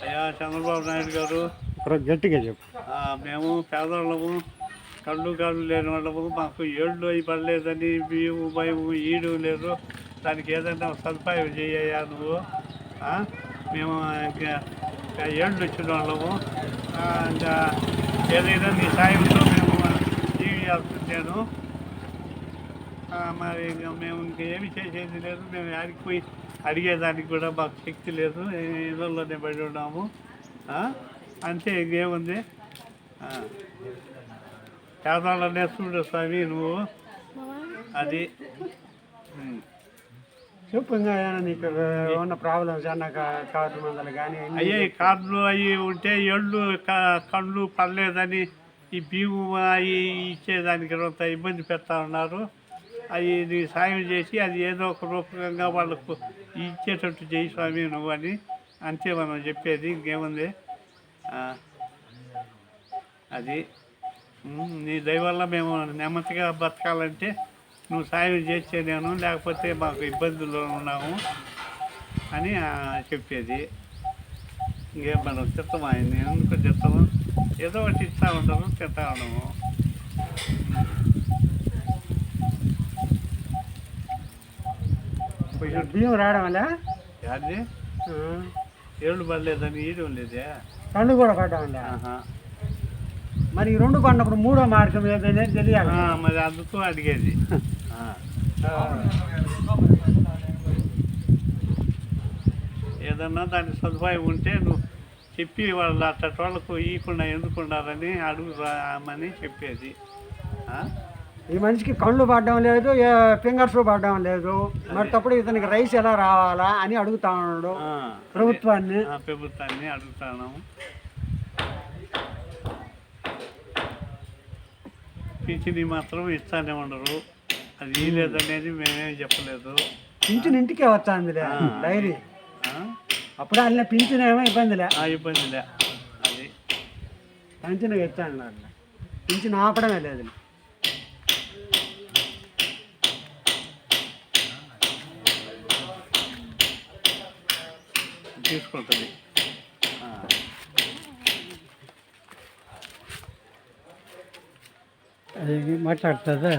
అయ్యా చంద్రబాబు నాయుడు గారు. గట్టిగా చెప్పు. మేము పేదవాళ్ళము కళ్ళు కళ్ళు లేని వాళ్ళము మాకు ఏళ్ళు అయి పడలేదని బియ్యము భయము ఈడు లేదు. దానికి ఏదైనా సదుపాయం చేయయ్యా నువ్వు? మేము ఇంకా ఏళ్ళు వచ్చిన వాళ్ళము. ఇంకా ఏదైనా నీ సాయంతో మేము జీవియాల్సిందేను ఆ, మరి ఇంకా మేము ఇంకా ఏమి చేసేది లేదు. మేము ఆడికి పోయి అడిగేదానికి కూడా మాకు శక్తి లేదు. ఇళ్ళల్లోనే పడి ఉన్నాము? అంతే ఇంకేముంది. పేదవాళ్ళనే చూడు స్వామి నువ్వు. అది. చెప్పు ఇంకా నీకు ఉన్న ప్రాబ్లమ్స్ అన్న మందలు కానీ అయ్యే కార్డులు అవి ఉంటే ఎళ్ళు కళ్ళు పడలేదని ఈ బియ్యం అవి ఇచ్చేదానికి కొంత ఇబ్బంది పెడతా ఉన్నారు. అది నీ సాయం చేసి అది ఏదో ఒక రూపకంగా వాళ్ళకు ఇచ్చేటట్టు చేయి స్వామి నువ్వు అని అంతే మనం చెప్పేది ఇంకేముంది? అది. నీ దయ వల్ల మేము నెమ్మదిగా బతకాలంటే నువ్వు సాయం చేస్తే నేను లేకపోతే మాకు ఇబ్బందుల్లో ఉన్నాము అని చెప్పేది. ఇంకేం మనం తిట్టమా ఆయన ఎందుకు చిత్తము ఏదో ఒకటి ఇస్తూ ఉండము తింటా ఉండము బియ్యం రావడం వల్ల? ఏళ్ళు పడలేదని లేదే కళ్ళు కూడా. మరి ఈ రెండు పడినప్పుడు మూడో మార్గం ఏదైనా తెలియాలి? మరి అందుకు అడిగేది. ఏదన్నా దాని సదుపాయం ఉంటే నువ్వు చెప్పి వాళ్ళ వాళ్ళకు ఇవ్వకుండా ఎందుకు ఉండాలని అడుగురామని చెప్పేది? ఈ మనిషికి కళ్ళు పడడం లేదు ఫింగర్స్ పడడం లేదు. మరి తప్పుడు ఇతనికి రైస్ ఎలా రావాలా అని అడుగుతా ఉన్నాడు. ప్రభుత్వాన్ని. ప్రభుత్వాన్ని అడుగుతాను పింఛని మాత్రం ఇస్తానే ఉండరు. అది లేదనేది మేమేం చెప్పలేదు. పింఛన్ ఇంటికే వస్తాందిలే ఆ. డైరీ? అప్పుడు అల్ల పింఛన్ ఏమో ఇబ్బందిలే. ఆ ఇబ్బందిలే. అది. పింఛన్ ఎత్తాను పింఛన్ ఆపడమే లేదు. తీసుకుంటుంది ఆ. మాట్లాడుతుందా